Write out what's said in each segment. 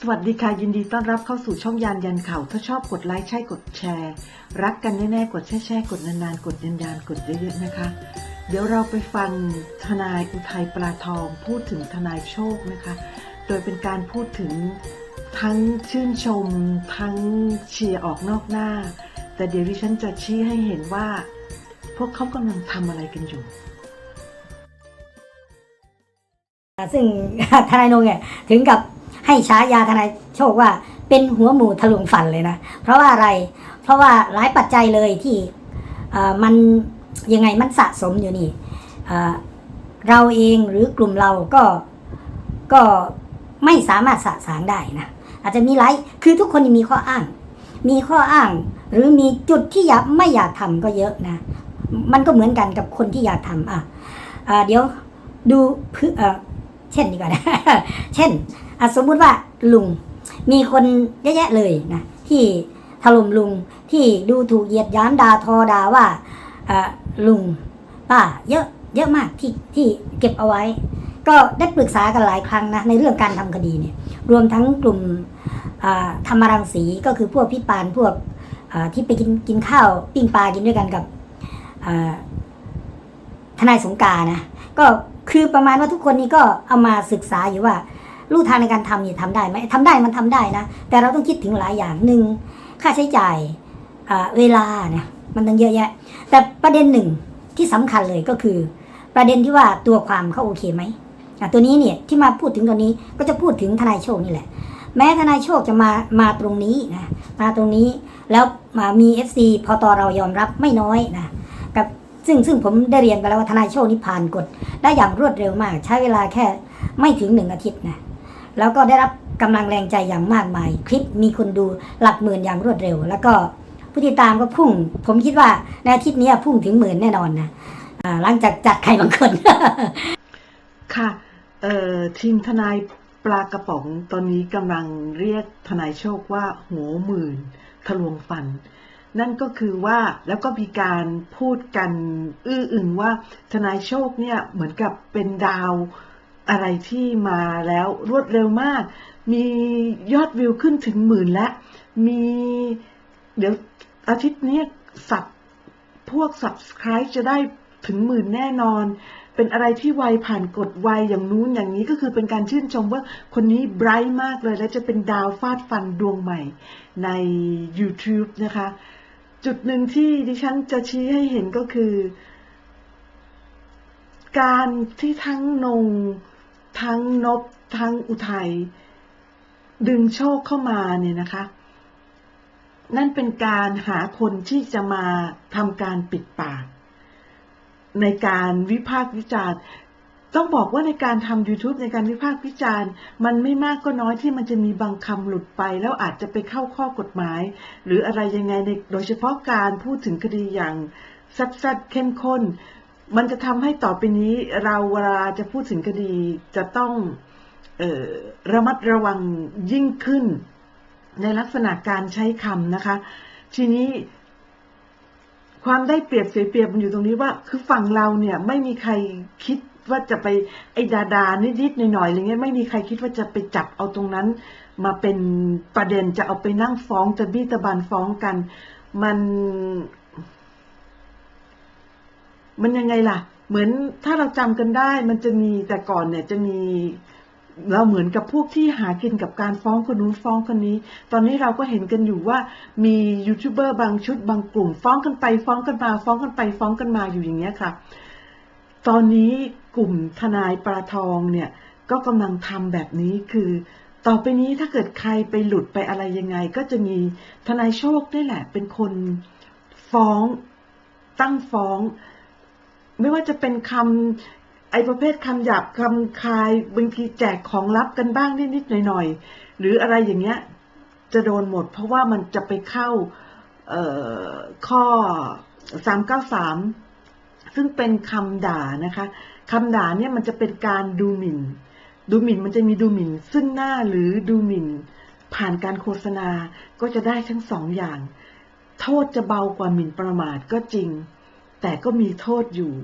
สวัสดีค่ะ ยินดีต้อนรับเข้าสู่ช่องยานยันข่าวถ้าชอบกดไลค์ใช่กดแชร์ รักกันแน่ๆ กดแช่แช่ๆกดนานๆ กดยันยันๆกดเยอะๆนะคะ เดี๋ยวเราไปฟังทนายอุทัยปลาทอง พูดถึงทนายโชคนะคะ โดยเป็นการพูดถึงทั้งชื่นชม ทั้งเชียร์ออกนอกหน้า แต่เดี๋ยวดิฉันจะชี้ให้เห็นว่า พวกเขากำลังทำอะไรกันอยู่ซึ่งทนายนงเนี่ยถึงกับ ให้ฉายาทนายโชคว่าเป็นหัวหมูทะลวงฟันเลยนะ เพราะว่าอะไร เพราะว่าหลายปัจจัยเลยที่มันยังไงมันสะสมอยู่นี่เราเองหรือกลุ่มเราก็ก็ไม่สามารถสะสางได้นะ อาจจะมีหลายคือทุกคนมีข้ออ้าง มีข้ออ้าง หรือมีจุดที่อยากไม่อยากทำก็เยอะนะ มันก็เหมือนกันกับคนที่อยากทำอะเดี๋ยวดูเพื่อเช่นดีกว่านะ เช่น อะสมมุติว่าลุงมีคนเยอะแยะเลยนะที่ถล่มลุงที่ดูถูกเหยียดยามด่าทอด่าว่าลุงป้าเยอะเยอะมากที่ที่เก็บเอาไว้ ก็ได้ปรึกษากันหลายครั้งนะในเรื่องการทำคดีเนี่ยรวมทั้งกลุ่มธรรมรังสีก็คือพวกพี่ปานพวกที่ไปกินกินข้าวปิ้งปลากินด้วยกันกับทนายสงการนะก็คือประมาณว่าทุกคนนี้ก็เอามาศึกษาอยู่ว่า ลู่ทางในการทำนี่ทำได้ไหมทำได้มันทำได้นะ แต่เราต้องคิดถึงหลายอย่างหนึ่งค่าใช้จ่ายเวลาเนี่ยมันต้องเยอะแยะ แต่ประเด็นหนึ่งที่สำคัญเลยก็คือ ประเด็นที่ว่าตัวความเขาโอเคไหมตัวนี้เนี่ยที่มาพูดถึงตัวนี้ก็จะพูดถึงทนายโชคนี่แหละ แม้ทนายโชคจะมามาตรงนี้นะมาตรงนี้แล้วมามี FC พอตอเรายอมรับไม่น้อยนะกับซึ่งซึ่งผมได้เรียนไปแล้วว่าทนายโชคนี่ผ่านกฎได้อย่างรวดเร็วมาก ใช้เวลาแค่ไม่ถึงหนึ่งอาทิตย์นะ แล้วก็ได้รับกำลังแรงใจอย่างมากมาย คลิปมีคนดูหลักหมื่นอย่างรวดเร็ว แล้วก็ผู้ติดตามก็พุ่ง ผมคิดว่าในอาทิตย์นี้พุ่งถึงหมื่นแน่นอนนะอ่าหลังจากจัดใครบางคน ค่ะเทีมทนายปลากระป๋องตอนนี้กำลังเรียกทนายโชคว่าหัวหมื่นทะลวงฟัน นั่นก็คือว่าแล้วก็มีการพูดกัน อื้ออึงว่าทนายโชคเนี่ยเหมือนกับเป็นดาว อะไรที่มาแล้วรวดเร็วมาก มียอดวิวขึ้นถึงหมื่นแล้ว มีเดี๋ยวอาทิตย์นี้สับพวก subscribe จะได้ถึงหมื่นแน่นอน เป็นอะไรที่ไวผ่านกฎไวอย่างนู้นอย่างนี้ก็คือเป็นการชื่นชมว่าคนนี้ไบรท์มากเลย และจะเป็นดาวฟาดฟันดวงใหม่ใน YouTube นะคะ จุดหนึ่งที่ดิฉันจะชี้ให้เห็นก็คือ การที่ทั้งนง ทั้งนบทั้งอุทัยดึงโชคเข้ามาเนี่ยนะคะ นั่นเป็นการหาคนที่จะมาทำการปิดปาก ในการวิพากษ์วิจารณ์ ต้องบอกว่าในการทำ YouTube ในการวิพากษ์วิจารณ์ มันไม่มากก็น้อยที่มันจะมีบางคำหลุดไป แล้วอาจจะไปเข้าข้อกฎหมาย หรืออะไรยังไงในโดยเฉพาะการพูดถึงคดีอย่างซัดๆเข้มข้น มันจะทำให้ต่อไปนี้เราเวลาจะพูดถึงคดีจะต้องออระมัดระวังยิ่งขึ้น ในลักษณะการใช้คำนะคะ ทีนี้ความได้เปรียบเสียเปรียบมันอยู่ตรงนี้ว่า คือฝั่งเราเนี่ยไม่มีใครคิดว่าจะไปไอ้ดาดานิดๆหน่อยๆอะไรเงี้ยไม่มีใครคิดว่าจะไปจับเอาตรงนั้น มาเป็นประเด็นจะเอาไปนั่งฟ้องจะบี้ตะบันฟ้องกัน มัน มันยังไงล่ะ เหมือนถ้าเราจำกันได้ มันจะมีแต่ก่อนเนี่ยจะมีเราเหมือนกับพวกที่หากินกับการฟ้องคนนู้นฟ้องคนนี้ ตอนนี้เราก็เห็นกันอยู่ว่ามียูทูบเบอร์บางชุดบางกลุ่ม ฟ้องกันไปฟ้องกันมา ฟ้องกันไปฟ้องกันมาอยู่อย่างเงี้ยค่ะ ตอนนี้กลุ่มทนายปลาทองเนี่ยก็กำลังทำแบบนี้คือ ต่อไปนี้ถ้าเกิดใครไปหลุดไปอะไรยังไง ก็จะมีทนายโชคนี่แหละ เป็นคนฟ้องตั้งฟ้อง ไม่ว่าจะเป็นคำไอ้ประเภทคำหยาบคำคายบางทีแจกของลับกันบ้างนิดๆหน่อยๆหรืออะไรอย่างเงี้ยจะโดนหมด เพราะว่ามันจะไปเข้าเอ่อข้อ 393 ซึ่งเป็นคำด่านะคะคำด่าเนี่ยมันจะเป็นการดูหมิ่น ดูหมิ่นมันจะมีดูหมิ่น ซึ่งหน้าหรือดูหมิ่น ผ่านการโฆษณาก็จะได้ทั้งสองอย่าง โทษจะเบากว่าหมิ่นประมาทก็จริง แต่ก็มีโทษอยู่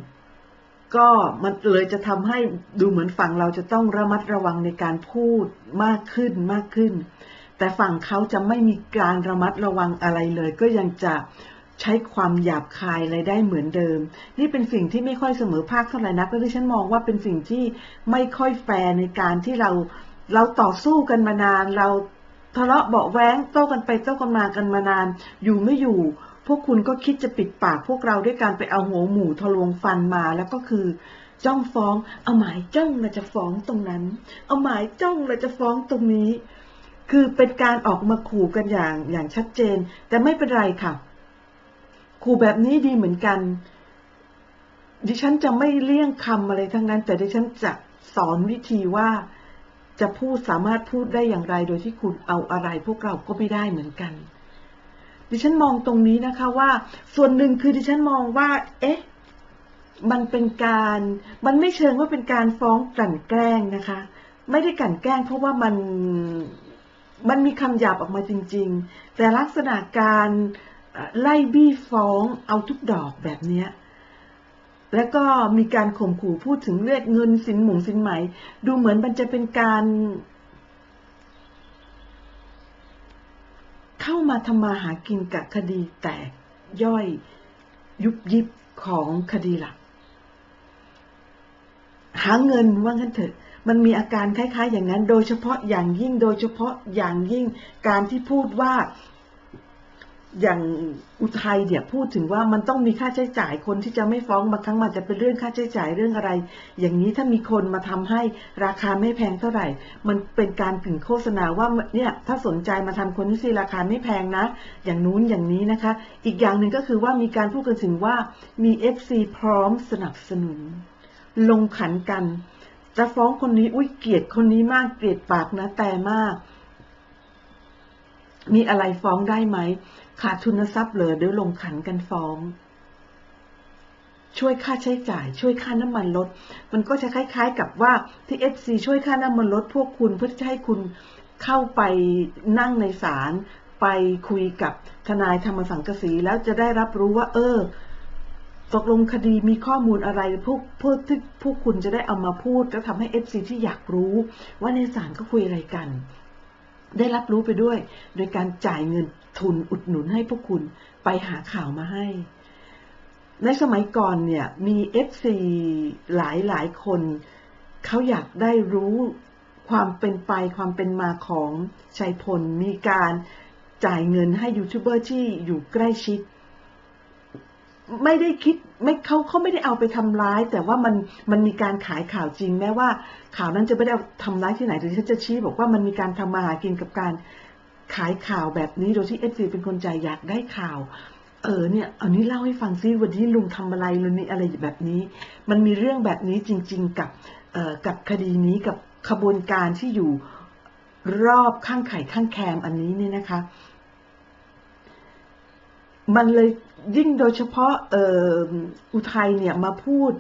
ก็มันเลยจะทำให้ดูเหมือนฝั่งเราจะต้องระมัดระวังในการพูดมากขึ้นมากขึ้น แต่ฝั่งเขาจะไม่มีการระมัดระวังอะไรเลย ก็ยังจะใช้ความหยาบคายอะไรได้เหมือนเดิม นี่เป็นสิ่งที่ไม่ค่อยเสมอภาคเท่าไหร่นักและที่ฉันมองว่าเป็นสิ่งที่ไม่ค่อยแฟร์ในการที่เราเราต่อสู้กันมานาน เราทะเลาะเบาะแว้งโต้กันไปโต้กันมากันมานาน อยู่ไม่อยู่ พวกคุณก็คิดจะปิดปากพวกเราด้วยการไปเอาหัวหมูทะลวงฟันมาแล้วก็คือ จ้องฟ้อง เอาหมายจ้องเราจะฟ้องตรงนั้น เอาหมายจ้องเราจะฟ้องตรงนี้ คือเป็นการออกมาขู่กันอย่างอย่างชัดเจน แต่ไม่เป็นไรค่ะ ขู่แบบนี้ดีเหมือนกัน ดิฉันจะไม่เลี่ยงคำอะไรทั้งนั้น แต่ดิฉันจะสอนวิธีว่าจะพูดสามารถพูดได้อย่างไร โดยที่คุณเอาอะไรพวกเราก็ไม่ได้เหมือนกัน ดิฉันมองตรงนี้นะคะว่าส่วนหนึ่งคือดิฉันมองว่า เอ๊ะ มันเป็นการ มันไม่เชิงว่าเป็นการฟ้องกลั่นแกล้งนะคะ ไม่ได้กลั่นแกล้ง เพราะว่ามัน มันมีคำหยาบออกมาจริง ๆ แต่ลักษณะการไล่บี้ฟ้องเอาทุกดอกแบบเนี้ยแล้วก็มีการข่มขู่พูดถึงเลือดเงินสินหมงสินไหม ดูเหมือนมันจะเป็นการ เข้ามาทำมาหากินกับคดีแตกย่อยยุบยิบของคดีหลัก หาเงินว่างั้นเถอะ มันมีอาการคล้าย ๆ อย่างนั้น โดยเฉพาะอย่างยิ่งโดยเฉพาะอย่างยิ่งการที่พูดว่า อย่างอุทัยเนี่ยพูดถึงว่ามันต้องมีค่าใช้จ่ายคนที่จะไม่ฟ้องบางครั้งมันจะเป็นเรื่องค่าใช้จ่ายเรื่องอะไร อย่างนี้ถ้ามีคนมาทำให้ราคาไม่แพงเท่าไหร่ มันเป็นการกึ่งโฆษณาว่าเนี่ยถ้าสนใจมาทำคนที่ซีราคาไม่แพงนะ อย่างนู้นอย่างนี้นะคะ อีกอย่างหนึ่งก็คือว่ามีการพูดกันถึงว่ามี FC พร้อมสนับสนุน ลงขันกัน จะฟ้องคนนี้อุ้ยเกลียดคนนี้มากเกลียดปากนะแต่มาก มีอะไรฟ้องได้ไหม ขาดทุนทรัพย์เหลือเดี๋ยวลงขันกันฟ้อง ช่วยค่าใช้จ่าย ช่วยค่าน้ำมันลด มันก็จะคล้าย ๆ กับว่าที่เอฟซีช่วยค่าน้ำมันลดพวกคุณเพื่อจะให้คุณเข้าไปนั่งในศาลไปคุยกับทนายธรรมสังกสีแล้วจะได้รับรู้ว่า เออตกลงคดีมีข้อมูลอะไรพวกพวกที่พวกคุณจะได้เอามาพูด แล้วทำให้เอฟซีที่อยากรู้ ว่าในศาลก็คุยอะไรกัน ได้รับรู้ไปด้วย โดยการจ่ายเงินทุนอุดหนุนให้พวกคุณไปหาข่าวมาให้ ในสมัยก่อนเนี่ยมีเอฟซีหลายหลายคน เขาอยากได้รู้ความเป็นไปความเป็นมาของชัยพล มีการจ่ายเงินให้ยูทูบเบอร์ที่อยู่ใกล้ชิด ไม่ได้คิดไม่เขาเขาไม่ได้เอาไปทำร้าย แต่ว่ามันมันมีการขายข่าวจริง แม้ว่าข่าวนั้นจะไม่ได้เอาทำร้ายที่ไหนแต่ที่ฉันจะชี้บอกว่ามันมีการทำมาหากินกับการขายข่าวแบบนี้โดยที่เอฟซีเป็นคนใจอยากได้ข่าว เออเนี่ยอานี้เล่าให้ฟังซิวันนี้ลุงทำอะไรลุงนี่อะไรแบบนี้ มันมีเรื่องแบบนี้จริง ๆ กับเอ่อกับคดีนี้กับขบวนการที่อยู่รอบข้างไข่ข้างแคมอันนี้เนี่ยนะคะ มันเลย ยิ่งโดยเฉพาะอุทัยเนี่ยมาพูด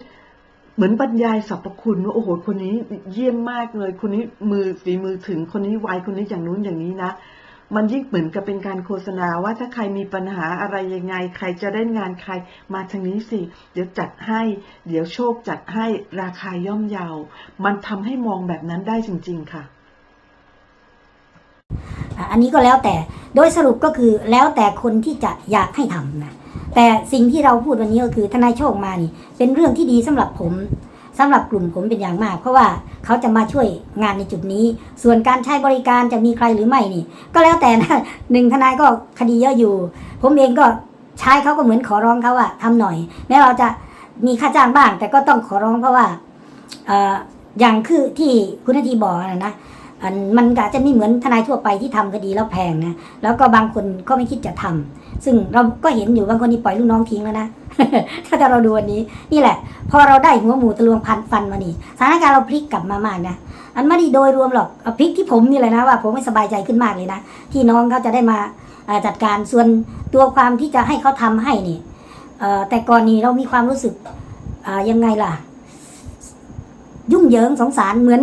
เหมือนบรรยายสรรพคุณว่าโอ้โหคนนี้เยี่ยมมากเลย คนนี้มือฝีมือถึงคนนี้ไวคนนี้อย่างนู้นอย่างนี้นะ มันยิ่งเหมือนกับเป็นการโฆษณาว่าถ้าใครมีปัญหาอะไรยังไง ใครจะได้งานใครมาทางนี้สิ เดี๋ยวจัดให้ เดี๋ยวโชคจัดให้ราคาย่อมเยา มันทำให้มองแบบนั้นได้จริง ๆ ค่ะอันนี้ก็แล้วแต่โดยสรุปก็คือแล้วแต่คนที่จะอยากให้ทำนะ แต่สิ่งที่เราพูดวันนี้ก็คือทนายโชคมานี่ เป็นเรื่องที่ดีสำหรับผมสำหรับกลุ่มผมเป็นอย่างมาก เพราะว่าเขาจะมาช่วยงานในจุดนี้ ส่วนการใช้บริการจะมีใครหรือไม่นี่ ก็แล้วแต่นะหนึ่งทนายก็คดีเยอะอยู่ ผมเองก็ใช้เขาก็เหมือนขอร้องเขาว่าทำหน่อยแม้เราจะมีค่าจ้างบ้าง แต่ก็ต้องขอร้องเพราะว่าอย่างคือที่คุณนาทีบอกนะนะมันก็อาจจะไม่เหมือนทนายทั่วไปที่ทำคดีแล้วแพงนะแล้วก็บางคนก็ไม่คิดจะทำ ซึ่งเราก็เห็นอยู่บางคนนี่ปล่อยลูกน้องทิ้งแล้วนะถ้าเราดูวันนี้นี่แหละ พอเราได้หัวหมูทะลวงพันฟันมานี่สถานการณ์เราพลิกกลับมามากนะอันไม่ได้โดยรวมหรอกเอาพลิกที่ผมนี่เลยนะว่าผมไม่สบายใจขึ้นมากเลยนะที่น้องเขาจะได้มาจัดการส่วนตัวความที่จะให้เขาทำให้นี่แต่ก่อนนี้เรามีความรู้สึกยังไงล่ะ ยุ่งเหยิงสงสารเหมือน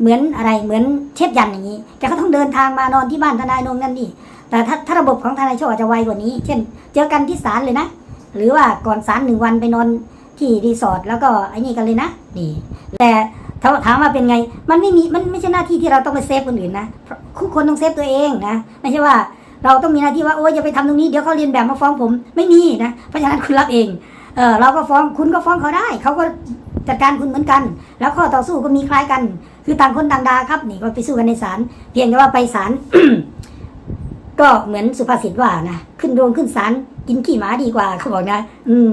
เหมือนอะไรเหมือนเชฟยันอย่างนี้แกก็ต้องเดินทางมานอนที่บ้านทนายนงนั่นนี่ แต่ถ้าถ้าระบบของทนายโชคอาจจะไวกว่านี้ เช่น เจอกันที่ศาลเลยนะ หรือว่าก่อนศาลหนึ่งวันไปนอนที่รีสอร์ทแล้วก็ไอ้นี่กันเลยนะนี่แต่ถามว่าเป็นไง มันไม่มีมันไม่ใช่หน้าที่ที่เราต้องไปเซฟคนอื่นนะเพราะทุกคนต้องเซฟตัวเองนะไม่ใช่ว่าเราต้องมีหน้าที่ว่าโอ้ยอย่าไปทำตรงนี้เดี๋ยวเขาเรียนแบบมาฟ้องผมไม่มีนะเพราะฉะนั้นคุณรับเองเออเราก็ฟ้องคุณก็ฟ้องเขาได้ เขาก็จัดการคุณเหมือนกัน แล้วข้อต่อสู้ก็มีคล้ายกัน คือต่างคนต่างดาครับนี่ก็ไปสู้กันในศาลเพียงแต่ว่าไปศาล ก็เหมือนสุภาษิตว่านะขึ้นโรงขึ้นศาลกินขี้หมาดีกว่าเขาบอกนะ อืม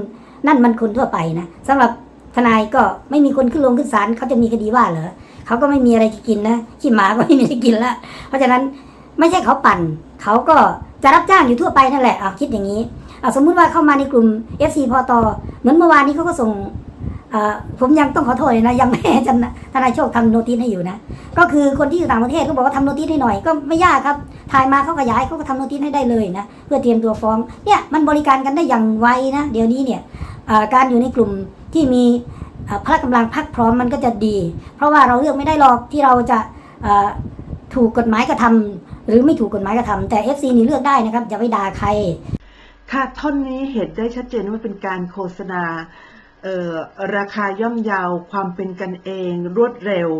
นั่นมันคนทั่วไปนะสำหรับทนายก็ไม่มีคนขึ้นลงขึ้นศาลเขาจะมีคดีว่าเหรอเขาก็ไม่มีอะไรจะกินนะขี้หมาก็ไม่มีอะไรกินละเพราะฉะนั้นไม่ใช่เขาปั่น เขาก็จะรับจ้างอยู่ทั่วไปนั่นแหละเอาคิดอย่างนี้เอาสมมุติว่าเข้ามาในกลุ่ม FC พอตอเหมือนเมื่อวานนี้เขาก็ส่งผมยังต้องขอโทษเลยนะ ยังไม่จารย์ทนายโชคทำโนติสให้อยู่นะ ก็คือคนที่อยู่ต่างประเทศเขาบอกว่าทำโนติสให้หน่อยก็ไม่ยากครับ ถ่ายมาเขาขยายเขาก็ทำโนติสให้ได้เลยนะเพื่อเตรียมตัวฟ้องเนี่ยมันบริการกันได้อย่างไวนะเดี๋ยวนี้เนี่ยการอยู่ในกลุ่มที่มีพละกำลังพักพร้อมมันก็จะดี เพราะว่าเราเลือกไม่ได้หรอกที่เราจะถูกกฎหมายกระทำหรือไม่ถูกกฎหมายกระทำแต่ FC นี่เลือกได้นะครับอย่าไปด่าใคร ค่ะท่อนนี้เห็นได้ชัดเจนว่าเป็นการโฆษณา ราคาย่อมเยาวความเป็นกันเองรวดเร็ว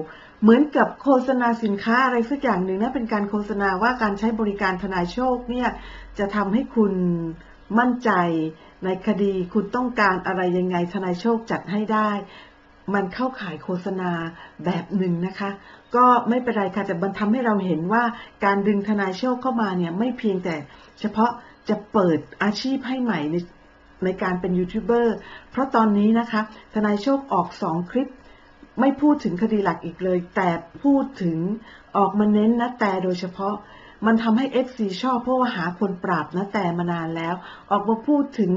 เหมือนกับโฆษณาสินค้าอะไรสักอย่างหนึ่งนะเป็นการโฆษณาว่าการใช้บริการทนายโชคเนี่ยจะทำให้คุณมั่นใจในคดีคุณต้องการอะไรยังไงทนายโชคจัดให้ได้ มันเข้าขายโฆษณาแบบหนึ่งนะคะ ก็ไม่เป็นไรค่ะแต่มันทำให้เราเห็นว่าการดึงทนายโชคเข้ามาเนี่ยไม่เพียงแต่เฉพาะจะเปิดอาชีพให้ใหม่ใน ในการเป็นยูทูบเบอร์เพราะตอนนี้นะคะทนายโชคออกสองคลิป ไม่พูดถึงคดีหลักอีกเลย แต่พูดถึงออกมาเน้นนะแต่โดยเฉพาะมันทำให้ FC ชอบเพราะว่าหาคนปราบนะแต่มานานแล้ว ออกมาพูดถึง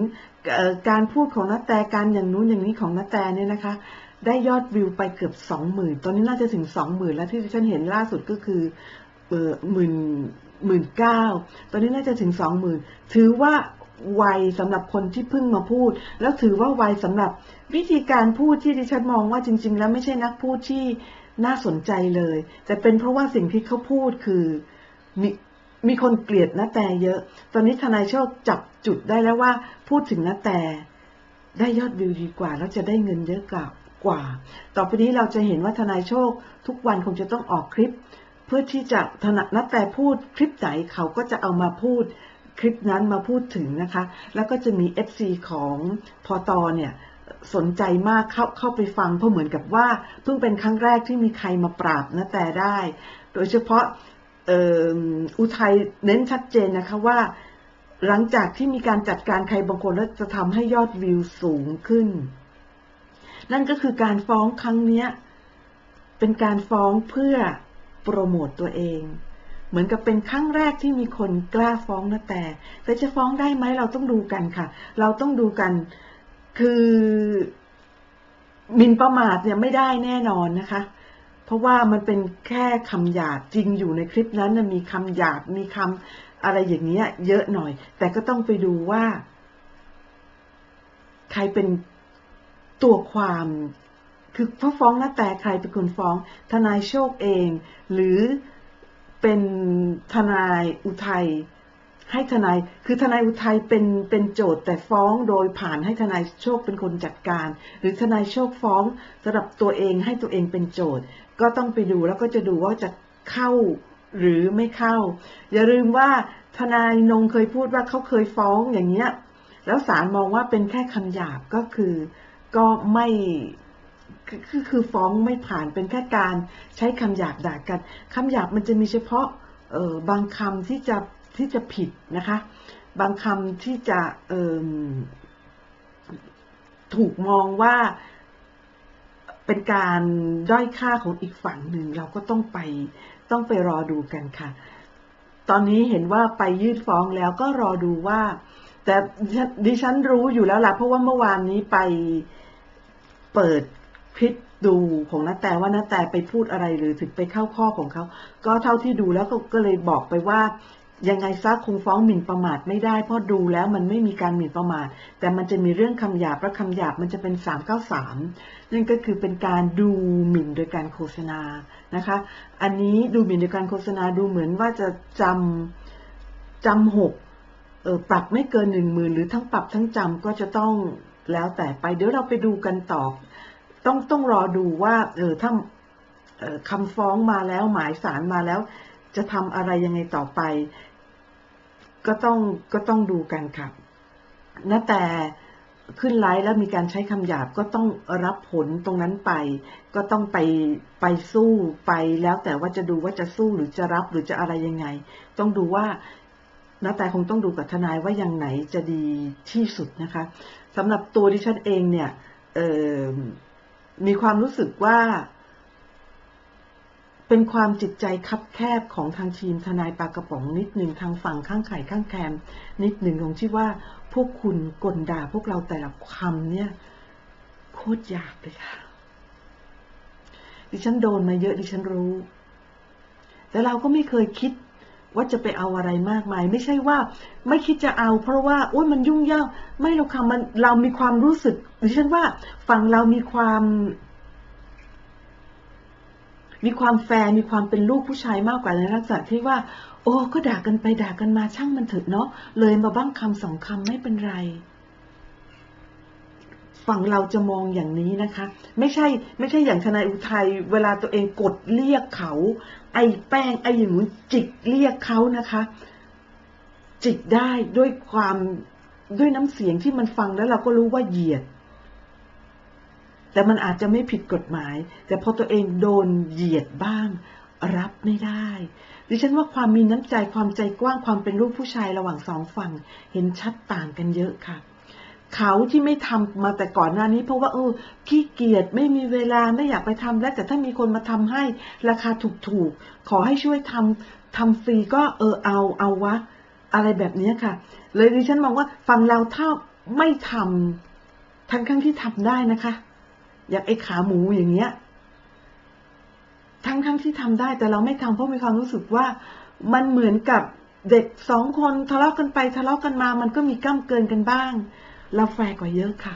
การพูดของนาแต่การอย่างนู้นอย่างนี้ของนาแต่เนี่ยนะคะ ได้ยอดวิวไปเกือบสองหมื่นตอนนี้น่าจะถึงสองหมื่นแล้วที่ฉันเห็นล่าสุดก็คือเออหมื่นหมื่นเก้าตอนนี้น่าจะถึงสองหมื่นถือว่า ไวสำหรับคนที่เพิ่งมาพูด แล้วถือว่าไวสำหรับวิธีการพูดที่ดิฉันมองว่าจริง ๆ แล้วไม่ใช่นักพูดที่น่าสนใจเลย แต่เป็นเพราะว่าสิ่งที่เขาพูดคือมีมีคนเกลียดนาแต่เยอะ ตอนนี้ทนายโชคจับจุดได้แล้วว่า พูดถึงนาแต่ได้ยอดวิวดีกว่า แล้วจะได้เงินเยอะกว่ากว่า ต่อไปนี้เราจะเห็นว่าทนายโชค ทุกวันคงจะต้องออกคลิป เพื่อที่จะถนัดนัดแต่พูดคลิปไหนเขาก็จะเอามาพูด คลิปนั้นมาพูดถึงนะคะ แล้วก็จะมี FC ของพอตอเนี่ยสนใจมากเข้าเข้าไปฟังเพราะเหมือนกับว่า เพิ่งเป็นครั้งแรกที่มีใครมาปราบนะแต่ได้ โดยเฉพาะอุทัยเน้นชัดเจนนะคะว่า หลังจากที่มีการจัดการใครบางคนแล้วจะทำให้ยอดวิวสูงขึ้น นั่นก็คือการฟ้องครั้งนี้เป็นการฟ้องเพื่อโปรโมตตัวเอง เหมือนกับเป็นครั้งแรกที่มีคนกล้าฟ้องนะแต่ แต่จะฟ้องได้ไหมเราต้องดูกันค่ะ เราต้องดูกันคือมินประมาทเนี่ยไม่ได้แน่นอนนะคะ เพราะว่ามันเป็นแค่คำหยาบจริงอยู่ในคลิปนั้นมีคำหยาบมีคำอะไรอย่างเงี้ย เยอะหน่อย แต่ก็ต้องไปดูว่า ใครเป็นตัวความคือพอฟ้องนะแต่ใครเป็นคนฟ้อง ทนายโชคเอง หรือ เป็นทนายอุทัยให้ทนายคือทนายอุทัยเป็นเป็นโจทย์แต่ฟ้องโดยผ่านให้ทนายโชคเป็นคนจัดการ หรือทนายโชคฟ้องสำหรับตัวเองให้ตัวเองเป็นโจทย์ ก็ต้องไปดูแล้วก็จะดูว่าจะเข้าหรือไม่เข้า อย่าลืมว่าทนายนงเคยพูดว่าเขาเคยฟ้องอย่างเงี้ยแล้วศาลมองว่าเป็นแค่คำหยาบก็คือ ก็ไม่ คือคือฟ้องไม่ผ่านเป็นแค่การใช้คำหยาบด่ากันคำหยาบมันจะมีเฉพาะเออบางคำที่จะที่จะผิดนะคะ บางคำที่จะเอมถูกมองว่าเป็นการด้อยค่าของอีกฝั่งหนึ่งเราก็ต้องไปต้องไปรอดูกันค่ะ ตอนนี้เห็นว่าไปยื่นฟ้องแล้วก็รอดูว่า แต่ดิฉันรู้อยู่แล้วล่ะเพราะว่าเมื่อวานนี้ไปเปิด คลิปดูของนาแต่ว่านาแต่ไปพูดอะไรหรือถึงไปเข้าข้อของเขา ก็เท่าที่ดูแล้วก็ก็เลยบอกไปว่ายังไงซะคงฟ้องหมิ่นประมาทไม่ได้เพราะดูแล้วมันไม่มีการหมิ่นประมาท แต่มันจะมีเรื่องคำหยาบและคำหยาบมันจะเป็น393นั่นก็คือเป็นการดูหมิ่นโดยการโฆษณานะคะ อันนี้ดูหมิ่นโดยการโฆษณาดูเหมือนว่าจะจำจำหกเออปรับไม่เกินหนึ่งหมื่นหรือทั้งปรับทั้งจำก็จะต้องแล้วแต่ไปเดี๋ยวเราไปดูกันต่อ ต้องต้องรอดูว่า เออถ้าออคำฟ้องมาแล้วหมายสารมาแล้ว จะทำอะไรยังไงต่อไป ก็ต้องก็ต้องดูกันค่ะนะแต่ขึ้นไลฟ์แล้วมีการใช้คำหยาบก็ต้องรับผลตรงนั้นไป ก็ต้องไปไปสู้ไปแล้วแต่ว่าจะดูว่าจะสู้หรือจะรับหรือจะอะไรยังไง ต้องดูว่านาแต่คงต้องดูกับทนายว่าอย่างไหนจะดีที่สุดนะคะสำหรับตัวดิฉันเองเนี่ย เออ มีความรู้สึกว่า เป็นความจิตใจคับแคบของทางทีมทนายปากระป๋องนิดหนึ่งทางฝั่งข้างไข่ข้างแคม นิดหนึ่งตรงที่ว่าพวกคุณกลด่าพวกเราแต่ละคำเนี่ยโคตรหยาบเลยค่ะ ดิฉันโดนมาเยอะดิฉันรู้ แต่เราก็ไม่เคยคิด ว่าจะไปเอาอะไรมากมาย ไม่ใช่ว่าไม่คิดจะเอา เพราะว่าโอ้ยมันยุ่งยากไม่เราค่ะมันเรามีความรู้สึกดิฉันว่าฝั่งเรามีความมีความแฟร์มีความเป็นลูกผู้ชายมากกว่าในลักษณะที่ว่า โอ้ก็ด่ากันไปด่ากันมาช่างมันเถอะเนาะเลยมาบ้างคำสองคำไม่เป็นไร ฝั่งเราจะมองอย่างนี้นะคะ ไม่ใช่ไม่ใช่อย่างทนายอุทัยเวลาตัวเองกดเรียกเขา ไอ้แป้งไอ้อย่างนู้นจิกเรียกเขานะคะ จิกได้ด้วยความด้วยน้ำเสียงที่มันฟังแล้วเราก็รู้ว่าเหยียด แต่มันอาจจะไม่ผิดกฎหมาย แต่พอตัวเองโดนเหยียดบ้าง รับไม่ได้ ดิฉันว่าความมีน้ำใจความใจกว้างความเป็นลูกผู้ชายระหว่างสองฝั่ง เห็นชัดต่างกันเยอะค่ะ เขาที่ไม่ทำมาแต่ก่อนหน้านี้เพราะว่าเออขี้เกียจไม่มีเวลาไม่อยากไปทำแล้วแต่ถ้ามีคนมาทำให้ราคาถูกๆ ขอให้ช่วยทำทำฟรีก็เออเอาเอาวะ อะไรแบบนี้ค่ะ เลยดิฉันมองว่าฝั่งเราถ้าไม่ทำทั้งทั้งที่ทำได้นะคะ อย่างไอ้ขาหมูอย่างเงี้ย ทั้งทั้งที่ทำได้แต่เราไม่ทำเพราะมีความรู้สึกว่ามันเหมือนกับเด็กสองคนทะเลาะกันไปทะเลาะกันมา มันก็มีก้ามเกินกันบ้าง เราแฟร์กว่าเยอะค่ะ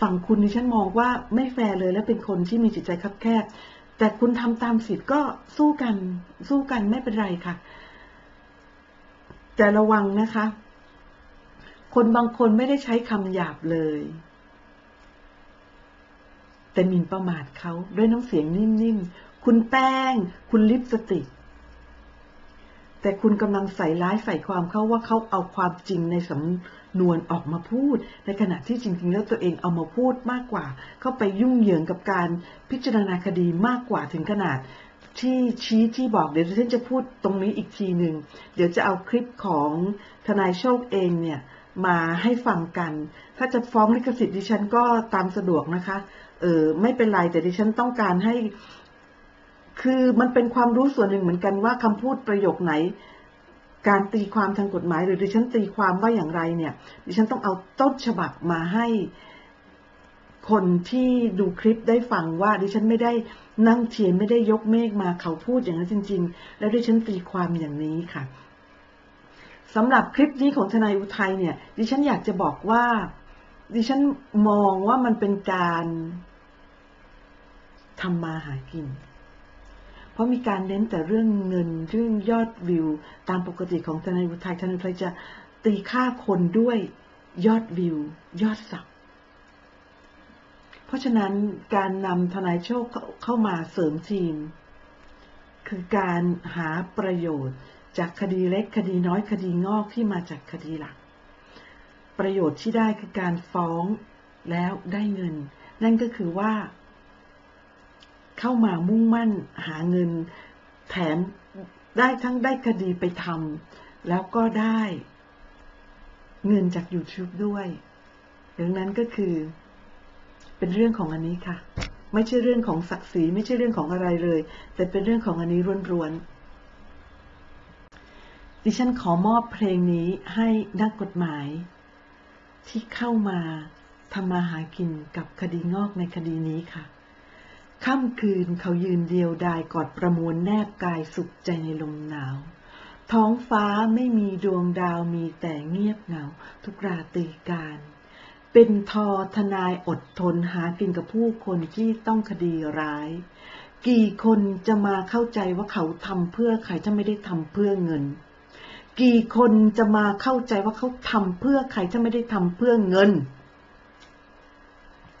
ฝั่งคุณดิฉันมองว่าไม่แฟร์เลยและเป็นคนที่มีจิตใจคับแคบ แต่คุณทำตามสิทธิ์ก็สู้กันสู้กันไม่เป็นไรค่ะ แต่ระวังนะคะ คนบางคนไม่ได้ใช้คำหยาบเลย แต่หมินประมาทเขาด้วยน้ำเสียงนิ่มๆ คุณแป้ง คุณลิปสติก แต่คุณกำลังใส่ร้ายใส่ความเขาว่าเขาเอาความจริงในสำนวนออกมาพูด ในขณะที่จริงๆแล้วตัวเองเอามาพูดมากกว่า เข้าไปยุ่งเหยิงกับการพิจารณาคดีมากกว่าถึงขนาดที่ชี้ที่บอกเดี๋ยวฉันจะพูดตรงนี้อีกทีหนึ่งเดี๋ยวจะเอาคลิปของทนายโชคเองเนี่ยมาให้ฟังกัน ถ้าจะฟ้องลิขสิทธิ์ดิฉันก็ตามสะดวกนะคะ เออไม่เป็นไรแต่ดิฉันต้องการให้ คือมันเป็นความรู้ส่วนหนึ่งเหมือนกันว่าคำพูดประโยคไหน การตีความทางกฎหมาย หรือดิฉันตีความว่าอย่างไรเนี่ย ดิฉันต้องเอาต้นฉบับมาให้คนที่ดูคลิปได้ฟังว่าดิฉันไม่ได้นั่งเทียนไม่ได้ยกเมฆมาเขาพูดอย่างนั้นจริง ๆ แล้วดิฉันตีความอย่างนี้ค่ะสำหรับคลิปนี้ของทนายอุทัยเนี่ย ดิฉันอยากจะบอกว่า ดิฉันมองว่ามันเป็นการทำมาหากิน ราะมีการเน้นแต่เรื่องเงินเรื่องยอดวิว ตามปกติของทนายุทยทนายุทัยจะตีค่าคนด้วยยอดวิว ยอดสับเพราะฉะนั้นการนำทนายโชคเข้ามาเสริมทีม คือการหาประโยชน์จากคดีเล็กคดีน้อยคดีงอกที่มาจากคดีหลัก ประโยชน์ที่ได้คือการฟ้องแล้วได้เงิน นั่นก็คือว่า เข้ามามุ่งมั่นหาเงิน แถมได้ทั้งได้คดีไปทำแล้วก็ได้เงินจาก YouTube ด้วยดังนั้นก็คือเป็นเรื่องของอันนี้ค่ะ ไม่ใช่เรื่องของศักดิ์ศรีไม่ใช่เรื่องของอะไรเลย แต่เป็นเรื่องของอันนี้ล้วนๆดิฉันขอมอบเพลงนี้ให้นักกฎหมาย ที่เข้ามาทำมาหากินกับคดีงอกในคดีนี้ค่ะ ค่ำคืนเขายืนเดียวดายกอดประมวลแนบกายสุขใจในลมหนาว ท้องฟ้าไม่มีดวงดาวมีแต่เงียบเหงา ทุกราตรีการ เป็นทอทนายอดทนหากินกับผู้คนที่ต้องคดีร้าย กี่คนจะมาเข้าใจว่าเขาทำเพื่อใครถ้าไม่ได้ทำเพื่อเงิน กี่คนจะมาเข้าใจว่าเขาทำเพื่อใครถ้าไม่ได้ทำเพื่อเงิน